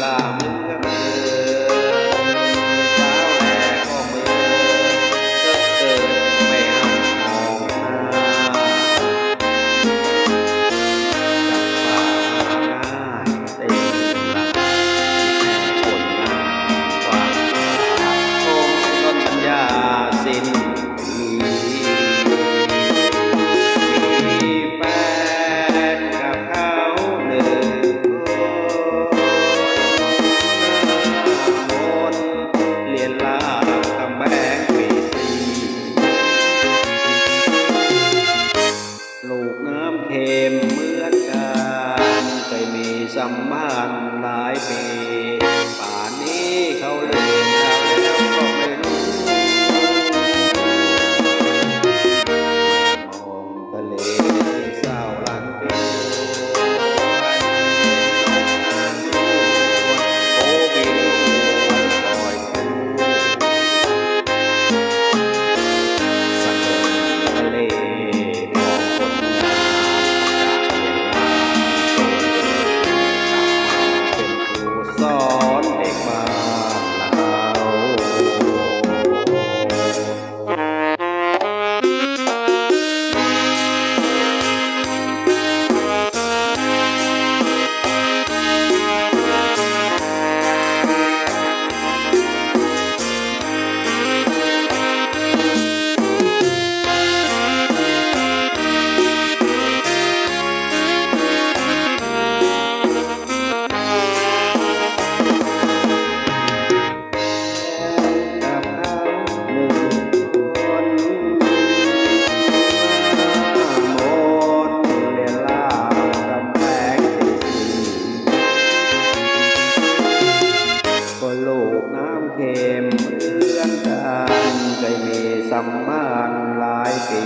Islam เขมเหมือนกัน เคยมีสัมพันธ์ เกมเรื่องการใจมีสัมมานหลายปี